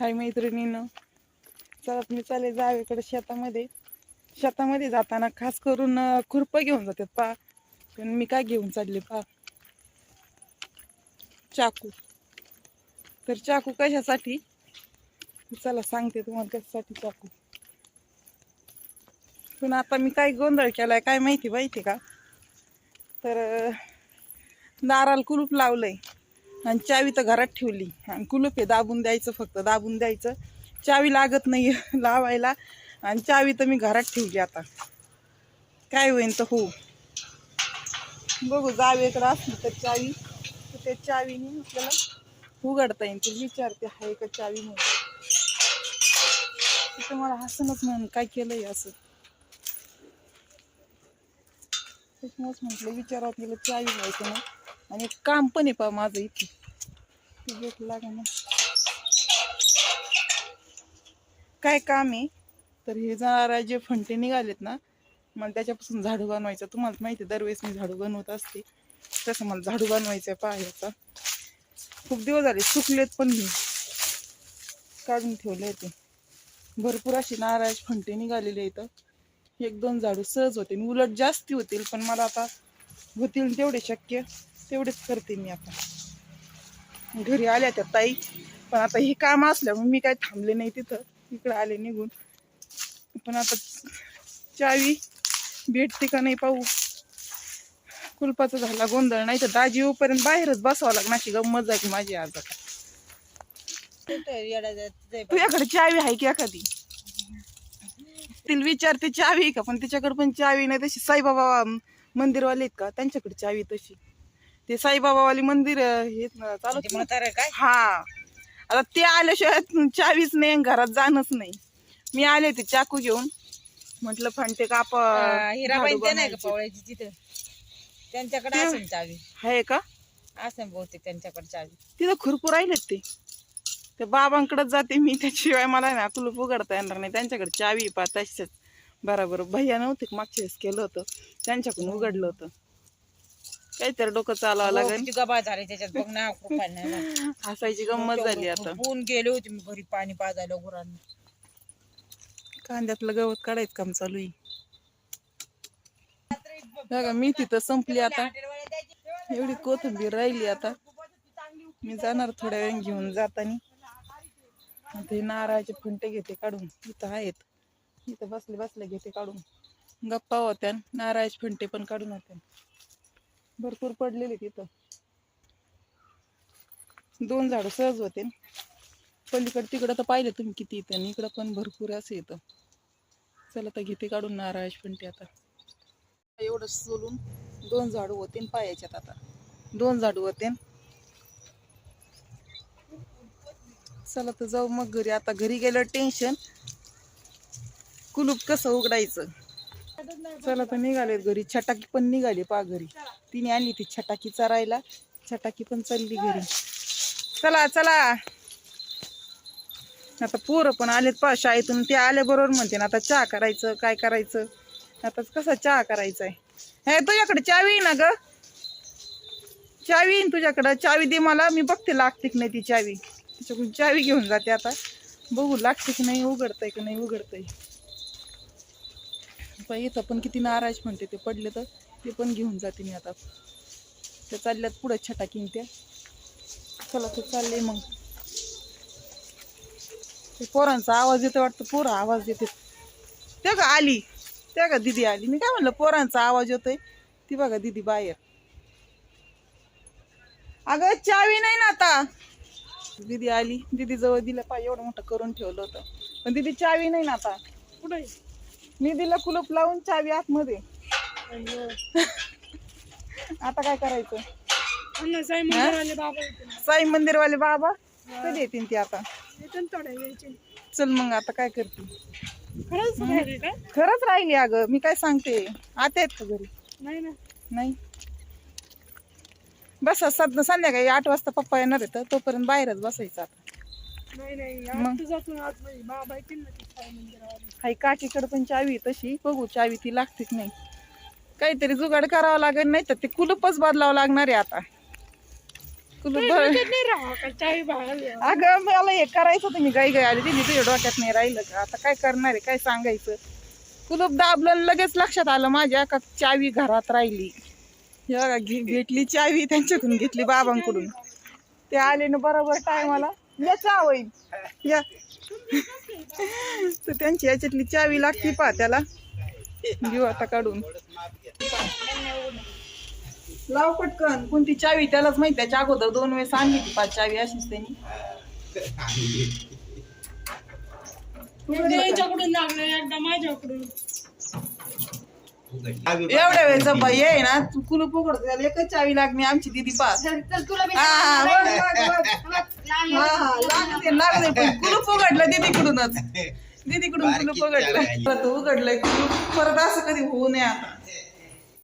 हाय मैत्रिणीनं. चला मी चाले जावेकडे शेतामध्ये. शेतामध्ये जाताना खास करून खुरपं घेऊन जातात पा. पण मी काय घेऊन चालले पा. चाकू. तर चाकू कशासाठी? चला सांगते तुम्हाला कशासाठी चाकू. पण आता मी काय गोंधळ केलाय काय माहिती माहिती का? तर दाराला कुलूप लावलंय. आणि चावी तर घरात ठेवली. आणि कुलूप आहे दाबून द्यायचं फक्त दाबून द्यायचं. चावी लागत नाही लावायला. आणि चावी तर मी घरात ठेवली आता. काय होईन तर हो बघू जावेकडं असली तर चावी. तर त्या चावीने आपल्याला उघडता येईल. ते विचारते हाय का चावी म्हणून? तिथं मला हसनच म्हणून काय केलंय असं? त्याच्यामुळेच म्हटलं विचारात गेलं चावी व्हायचं ना. आणि एक काम पण आहे पा माझं इथे. ते भेट लागा ना. काय काम आहे? तर हे जाणारा जे फंटे निघालेत ना मला त्याच्यापासून झाडू बनवायचं. तुम्हाला माहिती आहे, दरवेळेस मी झाडू बनवत असते. तसं मला झाडू बनवायचं आहे पाहायचा खूप दिवस झाले सुकलेत पण मी. काढून ठेवले ते भरपूर अशी नारळ फंटे निघालेले इथं एक दोन झाडू सहज होते आणि उलट जास्ती होतील पण मला आता होतील तेवढे शक्य. तेवढेच करते मी आता. घरी आल्या त्या ताई. पण आता हे काम असल्यामुळे मी काय थांबले नाही तिथं. इकडे आले निघून. पण आता चावी भेटते का नाही पाहू. कुलपाचा झाला गोंधळ नाही तर दाजी येऊपर्यंत बाहेरच बसावं लागणार अशी गंमत की माझी आज आता. तुझ्याकडे चावी आहे की एखादी? तिला विचारते चावी आहे का? पण तिच्याकडे पण चावी नाही. तशी साईबाबा मंदिरवाले आहेत का? त्यांच्याकडे चावी तशी. ते साईबाबावाली मंदिर हे. काय? हा. आता ते आल्याशिवाय चावीच नाही आणि घरात जाणंच नाही. मी आले ते चाकू घेऊन. म्हटलं फंटे काप हिराबाई झाडू ते नाही का. पवळ्याची तिथं? त्यांच्याकडे ते- असेल चावी. आहे का? असेल बहुतेक त्यांच्याकडे चावी. तिथं खुरपू राहिलेत ते. त्या बाबांकडेच जाते मी त्याशिवाय मला ना कुलूप उघडता येणार नाही. त्यांच्याकडे चावी पा तशीच बरोबर. भैया नव्हते का? मागच्या वेळेस केलं होतं. त्यांच्याकडून उघडलं होतं. काहीतरी डोकं चालावं हो, लागेल. किती गबाळ झाले त्याच्यात. बघ ना. हसायची गंमत झाली आता. ऊन गेले होते मी घरी पाणी पाजायला गुरांना. कांद्यातलं गवत काढायचं काम चालू आहे. बघा मी तिथं संपली आता. एवढी कोथिंबीर राहिली आता. मी जाणार थोड्या वेळ घेऊन जातानी. आता हे नारळाचे फंटे घेते काढून. इथं आहेत. इथं बसले बसले घेते काढून. गप्पा होत्या. नारळाचे फंटे पण काढून होत्या भरपूर पडलेले तिथं. दोन झाडं सहज होते. पलीकडे तिकडं तर पाहिलं तुम्ही किती इथं इकडं पण भरपूर असं येतं चला तर घेते काढून नारळाचे फंटे आता. एवढं सोलून दोन झाडू होते पायाच्यात आता. दोन झाडू होते. चला तर जाऊ मग घरी. आता घरी गेलं टेन्शन कुलूप कसं उघडायचं? चला तर निघाले घरी. छटाकी पण निघाली पा घरी. तिने आणली ती छटाकी चरायला. छटाकी पण चालली घरी. चला चला. आता पोरं पण आलेत पा शाळेतून. ते आल्याबरोबर म्हणते ना आता चहा करायचं काय करायचं? आता कसा चहा करायचा आहे? हे तुझ्याकडे चावी ना ग? चावी येईन तुझ्याकडं. चावी दे मला. मी बघते लागते की नाही ती चावी. तिच्याकडून चावी घेऊन जाते आता. बघू लागते की नाही उघडतंय की नाही उघडतंय. पण इथं पण किती नाराज म्हणते ते. पडले तर ते पण घेऊन जाते मी आता. ते चालल्यात पुढं छटाकीन त्या चला ते चालले मग. ते पोरांचा आवाज येतो वाटतं. पोरं आवाज येते त्या का आली. त्या का दिदी आली. मी काय म्हणलं पोरांचा आवाज येतोय. ती बघा दिदी बाहेर. अगं चावी नाही ना आता. दिदी आली. दिदी जवळ दिलं पाय एवढं मोठं करून ठेवलं होतं. पण दिदी चावी नाही ना आता. कुठे मी दिलं कुलूप लावून चावी आतमध्ये. आता काय करायचं? साई मंदिरवाले बाबा कधी येतील ते आता? चल मग आता काय करते खरंच राहिली अगं मी काय सांगते. आता आहेत का घरी? नाही ना. नाही? बस सध्या संध्याकाळी आठ वाजता पप्पा येणार आहे तर तोपर्यंत बाहेरच बसायचं आता. नाही नाही. मग? आज तुझ्यातून आज नाही बाबा येतील ना ती साई मंदिरावाली हाय काकीकडे पण चावी आहे तशी. बघू चावी ती लागते की नाही. काहीतरी जुगाड करावं लागेल नाही तर ते कुलूपच बदलावं लागणार आहे आता. कुलूप भर- नाही राहा का? चावी बाहेर अगं मला हे करायचं होतं मी गाई गाई आली तिने तुझ्या डोक्यात नाही राहिलं का? आता काय करणार आहे? काय सांगायचं? कुलूप दाबलं आणि लगेच लक्षात आलं माझ्या का चावी घरात राहिली. हे बघा घे- घेतली चावी त्यांच्याकडून घेतली बाबांकडून. ते आले ना बरोबर टायमाला या चावी या. तर त्यांची याच्यातली चावी लागती पा त्याला. घेऊ आता काढून. लाव पटकन. कोणती चावी त्यालाच माहिती त्याच्या अगोदर दोन वेळेस सांगितली. पाच चावी अशीच त्यांनी. त्यांच्याकडून लागलं एकदा माझ्याकडून. एवढ्या वेळेस बाई आहे ना. तू कुलूप उघडतो. एकच चावी लागणे आमची दिदी पास हा, हा, लागते पण कुलूप उघडलं दीदीकडूनच दीदीकडून कुलूप उघडलं? परत उघडलंय कुलूप. परत असं कधी होऊ नये आता.